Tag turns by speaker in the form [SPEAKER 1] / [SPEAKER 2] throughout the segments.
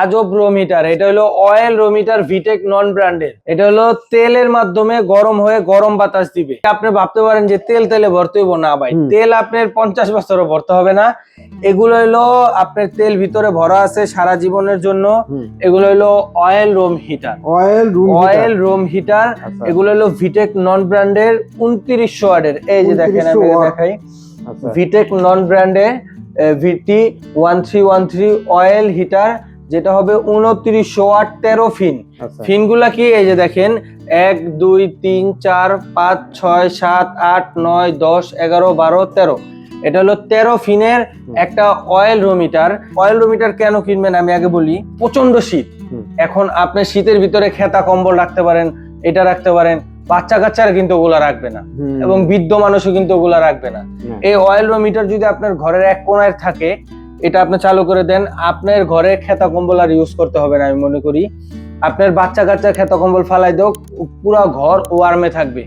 [SPEAKER 1] আজব রোমিটার এটা হলো অয়েল রোমিটার ভিটেক নন ব্র্যান্ডের এটা হলো তেলের মাধ্যমে গরম হয়ে গরম বাতাস দিবে আপনি ভাবতে পারেন যে তেল তেলে ভরতে হইব না ভাই তেল আপনার পঞ্চাশ বছরও ভরতে হবে না এগুলো হলো আপনার তেল ভিতরে ভরা আছে সারা জীবনের জন্য এগুলো হলো oil room heater oil oil room heater এগুলো হলো ভিটেক নন ব্র্যান্ডের উনত্রিশশো ওয়ার্ডের এই যে দেখেন আমি দেখাই ভিটেক নন ব্র্যান্ডের VT one three one three oil heater যেটা হবে উনত্রিশ আট তেরো ফিন আচ্ছা। ফিন গুলা কি এই যে দেখেন এক দুই তিন চার পাঁচ ছয় সাত আট নয় দশ এগারো বারো তেরো এটা হলো তেরো ফিনের একটা অয়েল রোমিটার অয়েল রোমিটার কেন কিনবেন আমি আগে বলি প্রচন্ড শীত এখন আপনি শীতের ভিতরে খেতা কম্বল রাখতে পারেন এটা রাখতে পারেন বাচ্চা কাচ্চারা কিন্তু ওগুলা রাখবে না এবং বৃদ্ধ মানুষও কিন্তু ওগুলা রাখবে না এই অয়েল রোমিটার যদি আপনার ঘরের এক কোনায় থাকে এটা আপনি চালু করে দেন আপনার ঘরে খেতা কম্বল আর ইউজ করতে হবে না আমি মনে করি আপনার বাচ্চা কাচ্চা খেতা কম্বল ফালাই দেও পুরো ঘর ওয়ার্মে থাকবে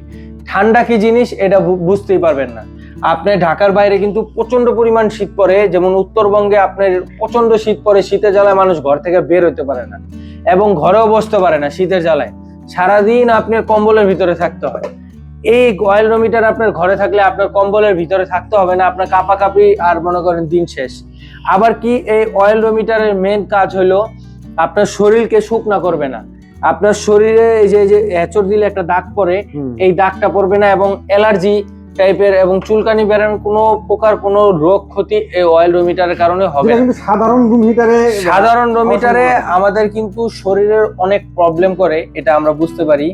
[SPEAKER 1] ঠান্ডা কি জিনিস এটা বুঝতেই পারবেন না আপনি ঢাকার বাইরে কিন্তু প্রচন্ড পরিমাণ শীত পড়ে যেমন উত্তরবঙ্গে আপনার প্রচন্ড শীত পড়ে শীতের জ্বালায় মানুষ ঘর থেকে বের হতে পারে না এবং ঘরেও বসতে পারে না শীতের জ্বালায় সারাদিন আপনার কম্বলের ভিতরে থাকতে হয় এই অয়েল আপনার ঘরে থাকলে আপনার কম্বলের ভিতরে থাকতে হবে না আপনার কাপাকাপি আর মনে করেন দিন শেষ আবার কি এই অয়েল রোমিটারের মেন কাজ হলো আপনার শরীরকে শুকনা করবে না আপনার শরীরে এই যে যে এচড় দিলে একটা দাগ পরে এই দাগটা পড়বে না এবং অ্যালার্জি টাইপের এবং চুলকানি বেরানোর কোনো প্রকার কোনো রোগ ক্ষতি এই অয়েল রোমিটারের কারণে হবে সাধারণ রুম সাধারণ রোমিটারে আমাদের কিন্তু শরীরের অনেক প্রবলেম করে এটা আমরা বুঝতে পারি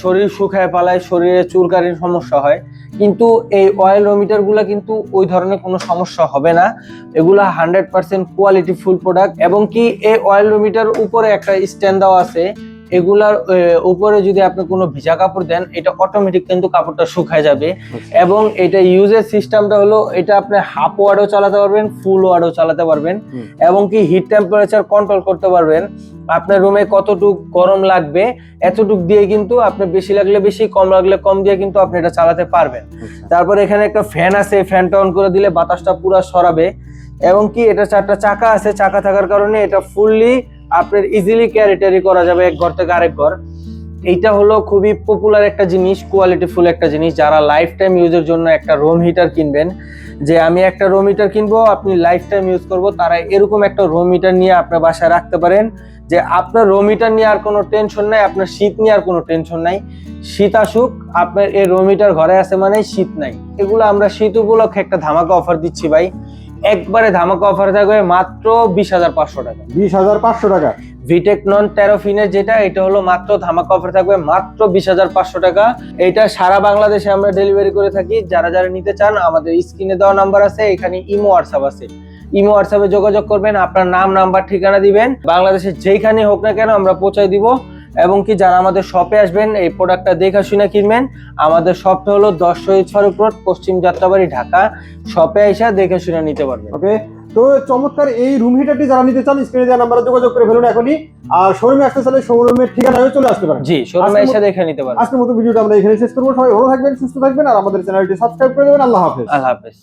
[SPEAKER 1] শরীর শুকায় পালায় শরীরে চুলকানির সমস্যা হয় কিন্তু এই অয়েল রোমিটারগুলো কিন্তু ওই ধরনের কোনো সমস্যা হবে না এগুলা hundred percent quality full product এবং কি এই অয়েল রোমিটার উপরে একটা স্ট্যান্ড দেওয়া আছে এগুলার উপরে যদি আপনি কোনো ভিজা কাপড় দেন এটা অটোমেটিক কিন্তু কাপড়টা শুকায় যাবে আচ্ছা। এবং এটা ইউজের সিস্টেমটা হলো এটা আপনি হাফ ওয়ার্ডও চালাতে পারবেন ফুল ওয়ার্ডও চালাতে পারবেন এবং কি হিট টেম্পারেচার কন্ট্রোল করতে পারবেন আপনার রুমে কতটুক গরম লাগবে এতটুক দিয়ে কিন্তু আপনি বেশি লাগলে বেশি কম লাগলে কম দিয়ে কিন্তু আপনি এটা চালাতে পারবেন আচ্ছা। তারপর এখানে একটা ফ্যান আছে ফ্যানটা অন করে দিলে বাতাসটা পুরো সরাবে এবং কি এটা চারটা চাকা আছে চাকা থাকার কারণে এটা ফুললি আপনার ইজিলি ক্যারি ট্যারি করা যাবে এক ঘর থেকে আরেক ঘর এইটা হলো খুবই পপুলার একটা জিনিস কোয়ালিটিফুল একটা জিনিস যারা লাইফ টাইম ইউজের জন্য একটা রোম হিটার কিনবেন যে আমি একটা রোম হিটার কিনবো আপনি লাইফ টাইম ইউজ করবো তারা এরকম একটা রোম হিটার নিয়ে আপনার বাসায় রাখতে পারেন যে আপনার রোম হিটার নিয়ে আর কোনো টেনশন নাই আপনার শীত নিয়ে আর কোনো টেনশন নাই শীত আসুক আপনার এই রোম হিটার ঘরে আছে মানে শীত নাই এগুলো আমরা শীত উপলক্ষে একটা ধামাকা অফার দিচ্ছি ভাই একবারে ধামাকা অফার থাকবে মাত্র বিশ হাজার পাঁচশো টাকা
[SPEAKER 2] বিশ হাজার পাঁচশো টাকা
[SPEAKER 1] ভিটেক নন টেরোফিনের যেটা এটা হলো মাত্র ধামাকা অফার থাকবে মাত্র বিশ হাজার পাঁচশো টাকা এটা সারা বাংলাদেশে আমরা ডেলিভারি করে থাকি যারা যারা নিতে চান আমাদের স্ক্রিনে দেওয়া নাম্বার আছে এখানে ইমো হোয়াটসঅ্যাপ আছে ইমো হোয়াটসঅ্যাপে যোগাযোগ করবেন আপনার নাম নাম্বার ঠিকানা দিবেন বাংলাদেশের যেইখানে হোক না কেন আমরা পৌঁছায় দিব এবং কি যারা আমাদের শপে আসবেন এই প্রোডাক্টটা দেখা শুনে কিনবেন আমাদের শপটা হলো দশ শহীদ রোড পশ্চিম যাত্রাবাড়ি ঢাকা শপে আইসা দেখে শুনে নিতে পারবেন
[SPEAKER 2] ওকে তো চমৎকার এই রুম হিটারটি যারা নিতে চান স্ক্রিনে দেওয়া নাম্বারে যোগাযোগ করে ফেলুন এখনই আর শোরুমে আসতে চাইলে শোরুমের ঠিকানায় চলে আসতে পারেন
[SPEAKER 1] জি শোরুমে এসে দেখে নিতে পারেন
[SPEAKER 2] আজকের মতো ভিডিওটা আমরা এখানে শেষ করবো সবাই ভালো থাকবেন সুস্থ থাকবেন আর আমাদের চ্যানেলটি সাবস্ক্রাইব করে দেবেন আল্লাহ হাফেজ আল্লাহ হাফেজ